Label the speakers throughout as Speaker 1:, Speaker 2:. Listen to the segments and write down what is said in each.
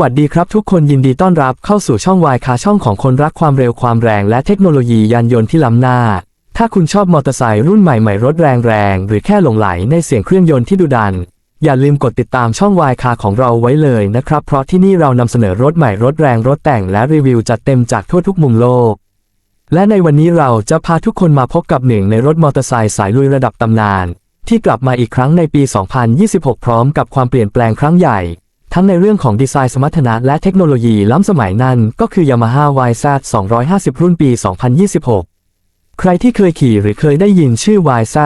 Speaker 1: วัสดีครับทุกคนยินดีต้อนรับเข้าสู่ช่องวายคาช่องของคนรักความเร็วความแรงและเทคโนโลยียานยนต์ที่ล้ำหน้า ถ้าคุณชอบมอเตอร์ไซค์รุ่นใหม่ๆรถแรงๆหรือแค่หลงไหลในเสียงเครื่องยนต์ที่ดุดัน อย่าลืมกดติดตามช่องวายคาของเราไว้เลยนะครับ เพราะที่นี่เรานำเสนอรถใหม่รถแรงรถแต่งและรีวิวจัดเต็มจากทั่วทุกมุมโลก และในวันนี้เราจะพาทุกคนมาพบกับหนึ่งในรถมอเตอร์ไซค์สายลุยระดับตำนาน ที่กลับมาอีกครั้งในปี 2026 พร้อมกับความเปลี่ยนแปลงครั้งใหญ่ ทั้งในเรื่องของดีไซน์สมรรถนะและเทคโนโลยีล้ำสมัยนั้นก็คือ Yamaha YZ 250 รุ่นปี 2026 ใครที่เคยขี่หรือเคยได้ยินชื่อ YZ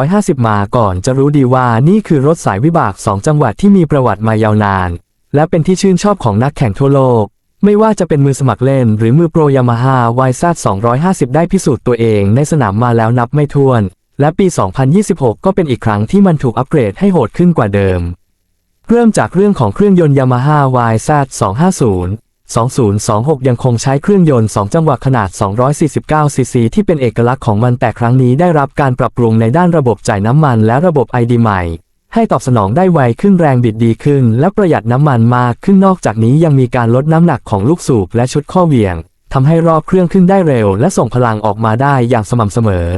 Speaker 1: 250 มาก่อนจะรู้ดีว่านี่คือรถสายวิบาก 2 จังหวัดที่มีประวัติมายาวนาน และเป็นที่ชื่นชอบของนักแข่งทั่วโลก ไม่ว่าจะเป็นมือสมัครเล่น หรือมือโปร Yamaha YZ 250 ได้พิสูจน์ตัวเองในสนามมาแล้วนับไม่ถ้วน และปี 2026 ก็เป็นอีกครั้งที่มันถูกอัปเกรดให้โหดขึ้นกว่าเดิม เริ่มจากเรื่องของเครื่องยนต์ Yamaha YZ 250 2026 ยังคงใช้เครื่องยนต์ 2 จังหวะขนาด 249 ซีซี ที่เป็นเอกลักษณ์ของมันแต่ครั้งนี้ได้รับการปรับปรุงในด้านระบบจ่ายน้ำมันและระบบ ID ใหม่ ให้ตอบสนองได้ไวขึ้นแรงบิดดีขึ้น และประหยัดน้ำมันมากขึ้นนอกจากนี้ยังมีการลดน้ำหนักของลูกสูบและชุดข้อเหวี่ยงทำให้รอบเครื่องขึ้นได้เร็ว และส่งพลังออกมาได้อย่างสม่ำเสมอ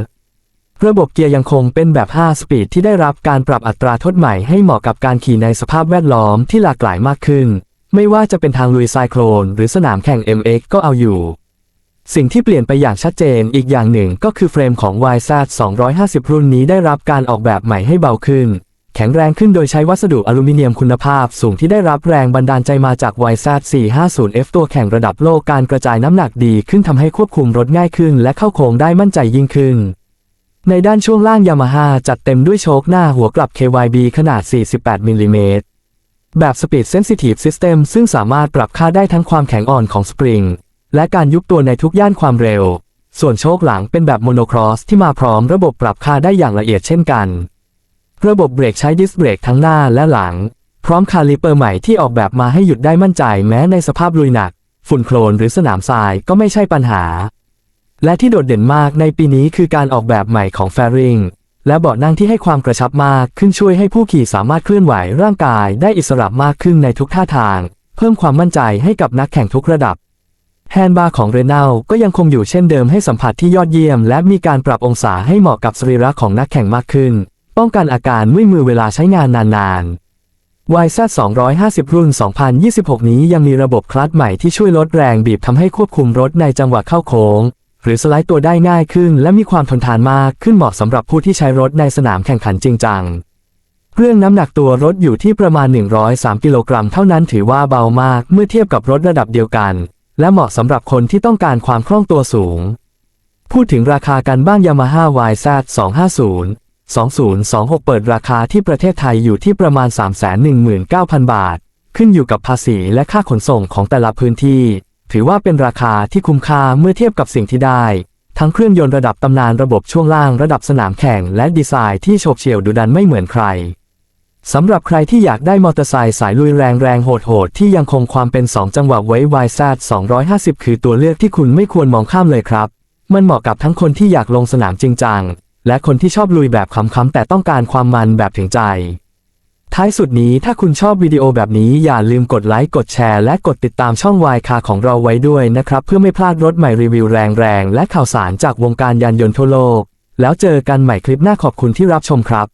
Speaker 1: ระบบเกียร์ยังคงเป็นแบบ 5 สปีดที่ได้รับการปรับอัตราทดใหม่ให้เหมาะกับการขี่ในสภาพแวดล้อมที่หลากหลายมากขึ้น ไม่ว่าจะเป็นทางลุยไซโคลนหรือสนามแข่ง MX ก็เอาอยู่ สิ่งที่เปลี่ยนไปอย่างชัดเจนอีกอย่างหนึ่งก็คือเฟรมของ YZ 250 รุ่นนี้ได้รับการออกแบบใหม่ให้เบาขึ้น แข็งแรงขึ้นโดยใช้วัสดุอลูมิเนียมคุณภาพสูงที่ได้รับแรงบันดาลใจมาจาก YZ 450F ตัวแข่งระดับโลกการกระจายน้ำหนักดีขึ้นทำให้ควบคุมรถง่ายขึ้น และเข้าโค้งได้มั่นใจยิ่งขึ้น ในด้านช่วงล่างยามาฮ่าจัดเต็มด้วยโชคหน้าหัวกลับ KYB ขนาด 48มิลลิเมตรแบบ Speed Sensitive System ซึ่งสามารถปรับค่าได้ทั้งความแข็งอ่อนของสปริง และการยุบตัวในทุกย่านความเร็ว ส่วนโชคหลังเป็นแบบโมโนครอสที่มาพร้อมระบบปรับค่าได้อย่างละเอียดเช่นกัน ระบบเบรกใช้ดิสเบรกทั้งหน้าและหลัง พร้อมคาลิเปอร์ใหม่ที่ออกแบบมาให้หยุดได้มั่นใจแม้ในสภาพลุยหนัก ฝุ่นโคลนหรือสนามทรายก็ไม่ใช่ปัญหา และที่โดดเด่นมากในปีนี้คือการออกแบบใหม่ของแฟริงและเบาะนั่งที่ให้ความกระชับมากขึ้นช่วยให้ผู้ขี่สามารถเคลื่อนไหวร่างกายได้อิสระมากขึ้นในทุกท่าทาง เพิ่มความมั่นใจให้กับนักแข่งทุกระดับ แฮนด์บาร์ของเรนัลก็ยังคงอยู่เช่นเดิมให้สัมผัสที่ยอดเยี่ยม และมีการปรับองศาให้เหมาะกับสรีระของนักแข่งมากขึ้น ป้องกันอาการเมื่อยมือเวลาใช้งานนานๆ YZ 250 รุ่น 2026 นี้ยังมีระบบคลัตช์ใหม่ที่ช่วยลดแรงบีบทำให้ควบคุมรถในจังหวะเข้าโค้ง หรือสไลด์ตัวได้ง่ายขึ้น และมีความทนทานมากขึ้นเหมาะสำหรับผู้ที่ใช้รถในสนามแข่งขันจริงจังเรื่องน้ำหนักตัวรถอยู่ที่ประมาณ 103 กิโลกรัมเท่านั้นถือว่าเบามากเมื่อเทียบกับรถระดับเดียวกัน และเหมาะสำหรับคนที่ต้องการความคล่องตัวสูง พูดถึงราคากันบ้าง Yamaha YZ 250 2026 เปิดราคาที่ประเทศไทยอยู่ที่ประมาณ 319,000 บาท ขึ้นอยู่กับภาษีและค่าขนส่งของแต่ละพื้นที่ ถือว่าเป็นราคาที่คุ้มค่าเมื่อเทียบกับสิ่งที่ได้ ทั้งเครื่องยนต์ระดับตำนานระบบช่วงล่างระดับสนามแข่งและดีไซน์ที่โฉบเฉี่ยวดุดันไม่เหมือนใครสำหรับใครที่อยากได้มอเตอร์ไซค์สายลุยแรงแรงโหดโหดที่ยังคงความเป็น 2 จังหวะไว้ YZ 250 คือตัวเลือกที่คุณไม่ควรมองข้ามเลยครับ มันเหมาะกับทั้งคนที่อยากลงสนามจริงจังและคนที่ชอบลุยแบบคำๆแต่ต้องการความมันแบบถึงใจ ท้ายสุดนี้ถ้าคุณชอบวิดีโอแบบนี้อย่าลืมกดไลค์กดแชร์และกดติดตามช่องวายคาของเราไว้ด้วยนะครับ เพื่อไม่พลาดรถใหม่รีวิวแรงๆ และข่าวสารจากวงการยานยนต์ทั่วโลก แล้วเจอกันใหม่คลิปหน้าขอบคุณที่รับชมครับ